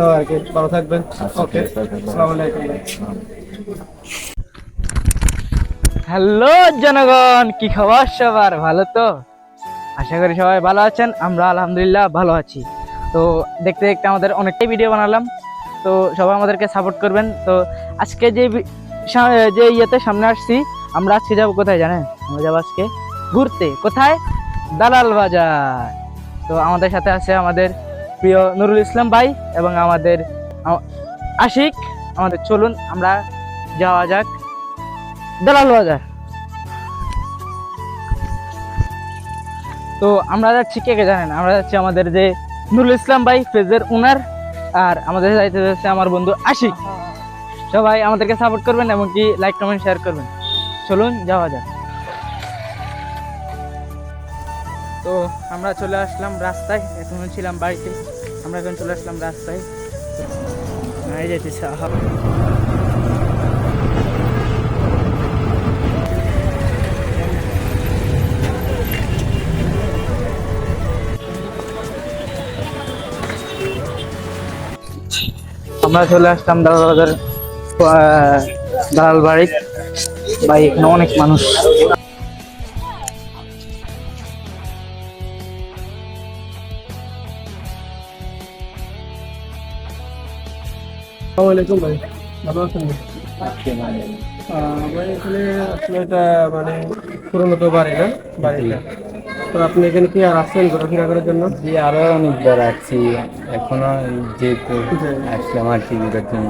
তো আর কি ভালো থাকবেন। আচ্ছা, ওকে ভাই। আসসালামু আলাইকুম। হ্যালো জনগণ কি খবর সবার? ভালো তো? আশা করি সবাই ভালো আছেন আমরা আলহামদুলিল্লাহ ভালো আছি। তো দেখতে দেখতে আমাদের অনেকটাই ভিডিও বানালাম। তো সবাই আমাদেরকে সাপোর্ট করবেন। তো আজকে যে যে ইয়েতে সামনে আসছি আমরা আজকে যাব কোথায় জানেন? আমরা যাব আজকে ঘুরতে। কোথায়? দালাল বাজার। তো আমাদের সাথে আছে আমাদের প্রিয় নুরুল ইসলাম ভাই এবং আমাদের আশিক, আমাদের চলুন আমরা যাওয়া যাক। দালাল বাজার। তো আমরা যাচ্ছি কে কে জানেন আমরা যাচ্ছি আমাদের যে নুরুল ইসলাম ভাই ফেজের উনার আর আমাদের যাইতে যাচ্ছে আমার বন্ধু আশিক। সবাই আমাদেরকে সাপোর্ট করবেন এবং কি লাইক কমেন্ট শেয়ার করবেন। চলুন যাওয়া যাক। তো আমরা চলে আসলাম রাস্তায় এখন ছিলাম বাড়িতে। আমরা এখন চলে আসলাম রাস্তায়। এই যেতেছে আমরা চলে আসলাম দালাল বাজার দালাল বাড়ি। ভাই, এখানে অনেক মানুষ। আসসালামু আলাইকুম ভাই ভালো আছেন? ভাই এখানে আসলে এটা মানে পুরোনো তো বাড়ি না? বাড়িটা। তো আপনি এখানে কি আর আসছেন ঘোরাফেরা করার জন্য? জি আরও অনেকবার আসছি এখনও যেহেতু আসলাম আর কি ঘুরার জন্য।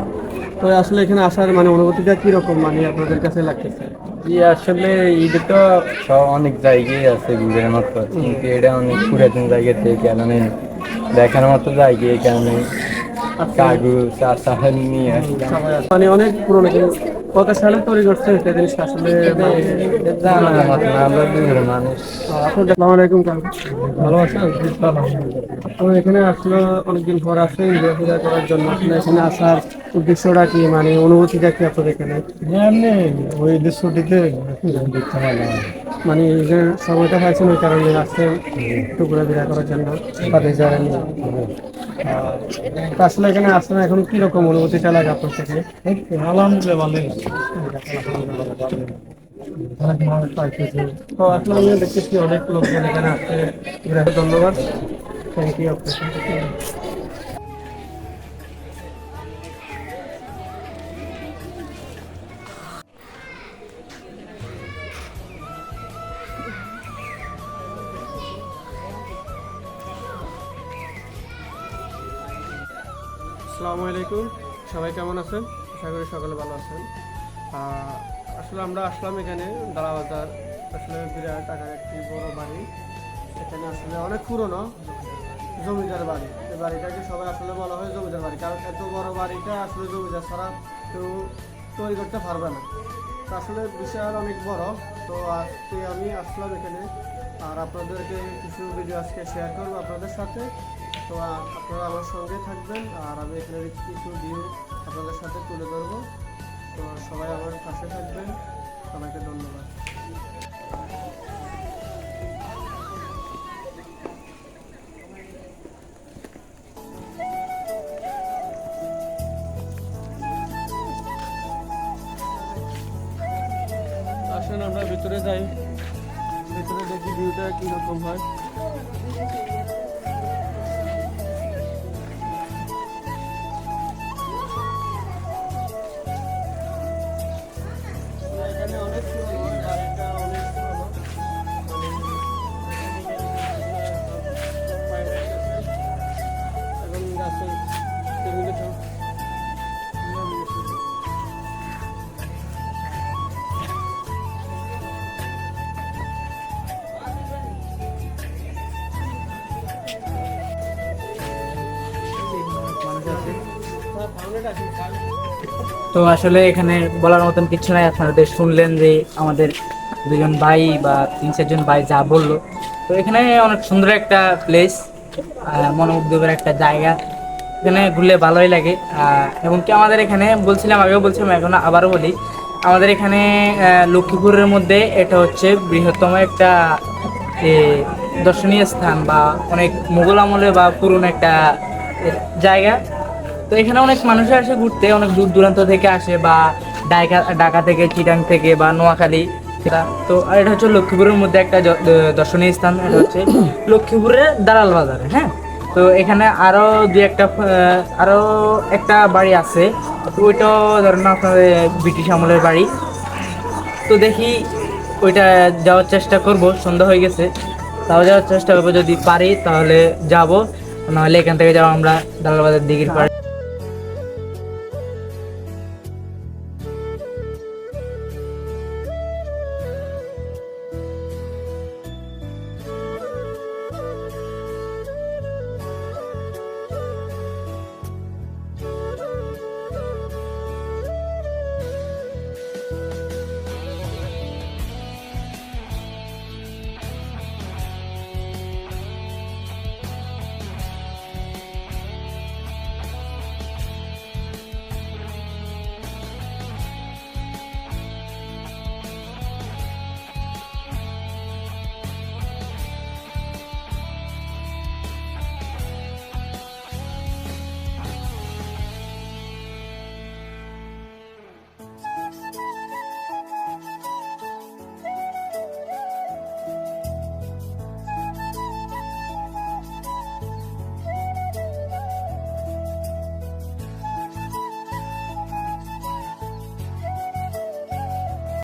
তো আসলে এখানে আসার মানে অনুভূতিটা কীরকম মানে আপনাদের কাছে লাগতেছে? জি আসলে ঈদে তো সব অনেক জায়গায় আছে ঘুরের মতো। কিন্তু এটা অনেক পুরাতন জায়গা থেকে কারণে দেখার মতো জায়গা এই কারণে। কাগু চা চাহান নিয়ে আসলাম সবাই আছে। মানে অনেক পুরোনো কত সালে তৈরি করছে এটা জিনিসটা আসলে মানে আমরা মানুষ। আসসালামু আলাইকুম ভালো আছেন? তো এখানে আসলে অনেকদিন পর আসলে ঘোরাফেরা করার জন্য। এখানে আসার উদ্দেশ্যটা কি? মানে অনুভূতিটা কি আপনার এখানে? এমনি ওই ছুটিতে দেখতে ভালো মানে এই যে সময়টা পাইছেন ওই কারণে আসছেন একটু ঘোরাফেরা করার জন্য তাদের যারা নিয়ে আসলে এখানে আসলে এখন কীরকম অনুভূতিটা লাগে আপনার থেকে? আলহামদুলিল্লাহ ভালো তো আসলে আমি দেখতেছি অনেক লোকজন এখানে আসছে। ধন্যবাদ। থ্যাংক ইউ আপনাকে আসসালামু আলাইকুম। সবাই কেমন আছেন? আশা করি সকলে ভালো আছেন। আসলে আমরা আসলাম এখানে দালা বাজার আসলে বিরাট আকার একটি বড় বাড়ি। এখানে আসলে অনেক পুরনো জমিদার বাড়ি। এই বাড়িটাকে সবাই আসলে বলা হয় জমিদার বাড়ি। কারণ এত বড় বাড়িটা আসলে জমিদার ছাড়া কেউ তৈরি করতে পারবে না। তো আসলে বিশাল অনেক বড়। তো আজকে আমি আসলাম এখানে। আর আপনাদেরকে কিছু ভিডিও আজকে শেয়ার করব আপনাদের সাথে। তো আপনারা আমার সঙ্গে থাকবেন, আর আমি এখানে কিছু ভিউ আপনাদের সাথে তুলে ধরবো। তো সবাই আমার পাশে থাকবেন, সবাইকে ধন্যবাদ। আসেন, আমরা ভিতরে যাই। ভিতরে দেখি ভিউটা কীরকম হয়। তো আসলে এখানে বলার মতন কিছু নাই। আপনাদের শুনলেন যে আমাদের দুজন ভাই বা তিন চারজন ভাই যা বলল। তো এখানে অনেক সুন্দর একটা প্লেস মনোমুগ্ধকর একটা জায়গা। এখানে ঘুরলে ভালোই লাগে। এমনকি আমাদের এখানে, বলছিলাম, আগেও বলছিলাম, এখন আবারও বলি, আমাদের এখানে লক্ষ্মীপুরের মধ্যে এটা হচ্ছে বৃহত্তম একটা দর্শনীয় স্থান বা অনেক মুঘল আমলে বা পুরনো একটা জায়গা। তো এখানে অনেক মানুষ আসে ঘুরতে অনেক দূর দূরান্ত থেকে আসে বা ঢাকা ঢাকা থেকে চিটাং থেকে বা নোয়াখালী তো আর এটা হচ্ছে লক্ষ্মীপুরের মধ্যে একটা দর্শনীয় স্থান এটা হচ্ছে লক্ষ্মীপুরের দালাল বাজারে হ্যাঁ? তো এখানে আরও দুই একটা আহ, আরও একটা বাড়ি আছে ওইটাও ধরেন আপনাদের ব্রিটিশ আমলের বাড়ি। তো দেখি ওইটা যাওয়ার চেষ্টা করব সন্ধ্যা হয়ে গেছে। তাও যাওয়ার চেষ্টা করব যদি পারি তাহলে যাব নাহলে এখান থেকে যাব আমরা দালালবাজার দিঘির পাড়ে।